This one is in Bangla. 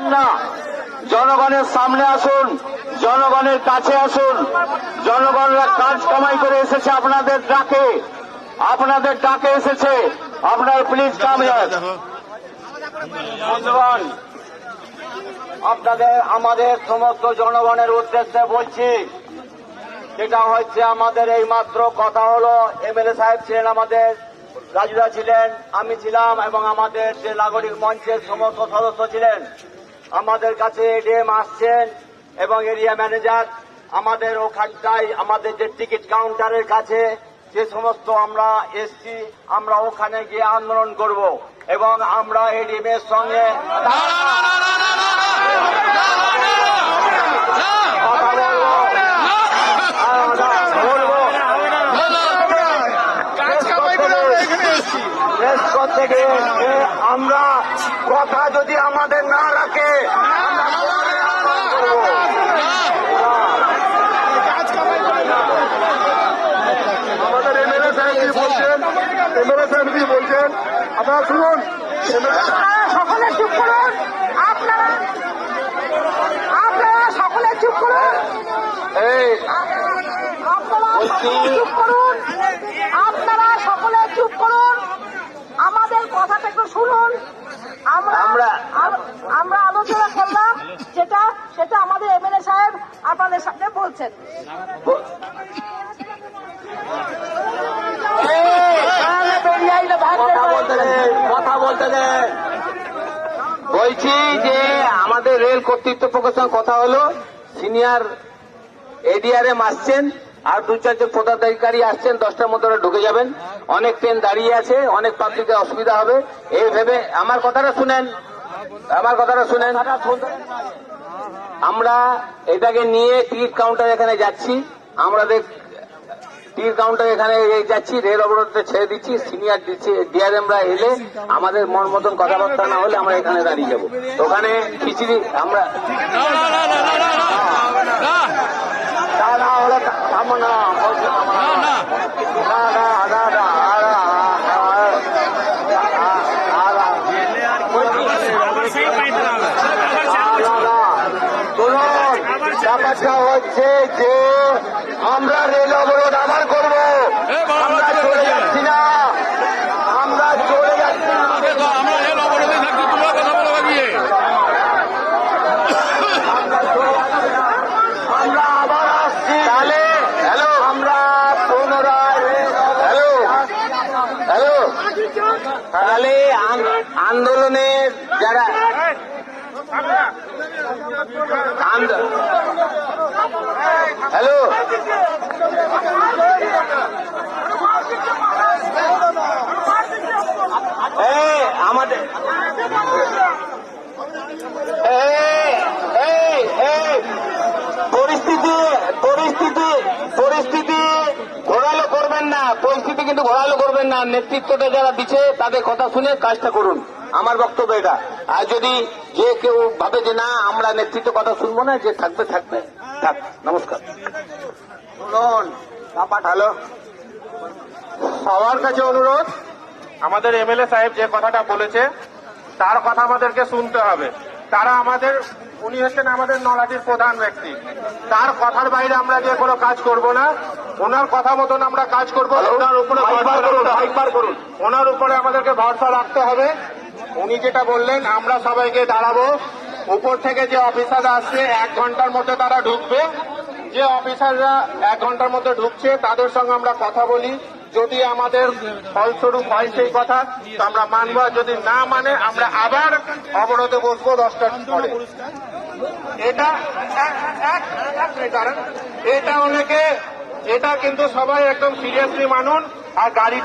না। জনগণের সামনে আসুন, জনগণের কাছে আসুন। জনগণরা কাজ কামাই করে এসেছে আপনাদের ডাকে। আপনাদের ডাকে এসেছে। আপনার প্লিজ কাম বন্ধুগণ, আপনাদের, আমাদের সমস্ত জনগণের উদ্দেশ্যে বলছি, যেটা হচ্ছে আমাদের এই মাত্র কথা হলো, এমএলএ সাহেব ছিলেন আমাদের, রাজুদা ছিলেন, আমি ছিলাম এবং আমাদের যে নাগরিক মঞ্চের সমস্ত সদস্য ছিলেন। আমাদের কাছে এডিএম আসছেন এবং এরিয়া ম্যানেজার আমাদের ওখানটায় আমাদের যে টিকিট কাউন্টারের কাছে যে সমস্ত আমরা এসছি আমরা ওখানে গিয়ে আন্দোলন করব এবং আমরা এডিএম এর সঙ্গে আমরা কথা যদি আমাদের না আমাদের এমএলএ সাহেব কি বলছেন? এমএলএ সাহেব কি বলছেন? আপনারা শুনুন। সকলে চুপ করুন আপনারা আপনারা সকলে চুপ করুন এই আপনারা সকলে চুপ করুন আপনারা সকলে চুপ করুন আমাদের কথাটা একটু শুনুন আমরা আমরা- আম- আমরা আলোচনা করলাম যেটা সেটা আমাদের এমএলএ সাহেব আপনাদের সামনে বলছেন। কথা বলতে বলছি যে আমাদের রেল কর্তৃত্ব পক্ষের সঙ্গে কথা হলো। সিনিয়র এডিআরএম আসছেন আর দু চারজন পদাধিকারী আসছেন, দশটার মধ্যে ঢুকে যাবেন। অনেক ট্রেন দাঁড়িয়ে আছে, অনেক পাবলিকের অসুবিধা হবে। এই ভেবে আমার কথাটা শুনেন। আমার কথাটা শুনেন। আমরা এটাকে নিয়ে টিকিট কাউন্টার এখানে যাচ্ছি আমাদের টিকিট কাউন্টার এখানে যাচ্ছি রেল অবরোধে ছেড়ে দিচ্ছি সিনিয়র ডিআরএমরা এলে আমাদের মন মতন কথাবার্তা না হলে আমরা এখানে দাঁড়িয়ে যাব ওখানে খিচুড়ি আমরা না, না, ব্যাপারটা হচ্ছে যে আমরা রেল অবরোধ আবার করব। আমরা চলে যাচ্ছি না। আমরা চলে যাচ্ছি না। আমরা রেল অবরোধে থাকছি তোমরা কথা বলো গিয়ে আমরা আবার আসছি। তাহলে হ্যালো। আমরা পুনরায় হ্যালো। হ্যালো। তাহলে আন্দোলনের যারা আন্দো- হ্যালো? পরিস্থিতি পরিস্থিতি পরিস্থিতি। ঘোরালো করবেন না, পরিস্থিতি কিন্তু ঘোরালো করবেন না। নেতৃত্বটা যারা দিচ্ছে, তাদের কথা শুনে কাজটা করুন। আমার বক্তব্য এটা। আর যদি যে কেউ ভাবে যে না আমরা নেতৃত্ব কথা শুনব না যে থাকবে থাকবে। থাক নমস্কার। শুনুন হ্যালো। সবার কাছে অনুরোধ আমাদের এমএলএ সাহেব যে কথাটা বলেছে তার কথা আমাদেরকে শুনতে হবে। তারা আমাদের উনি হচ্ছেন আমাদের নলাটির প্রধান ব্যক্তি। তার কথার বাইরে আমরা যে কোনো কাজ করব না। ওনার কথা মতন আমরা কাজ করব। ওনার উপরে ওনার উপরে আমাদেরকে ভরসা রাখতে হবে। উনি যেটা বললেন, আমরা সবাইকে দাঁড়াবো। উপর থেকে যে অফিসার আসছে, এক ঘণ্টার মধ্যে তারা ঢুকবে। যে অফিসাররা এক ঘণ্টার মধ্যে ঢুকছে, তাদের সঙ্গে আমরা কথা বলি। যদি আমাদের ফলস্বরূপ হয় সেই কথা আমরা মানবো যদি না মানে আমরা আবার অবরোধে বসবো দশটার পরে। এটা। এটা অনেকে, এটা কিন্তু সবাই একদম সিরিয়াসলি মানুন, আর গাড়ি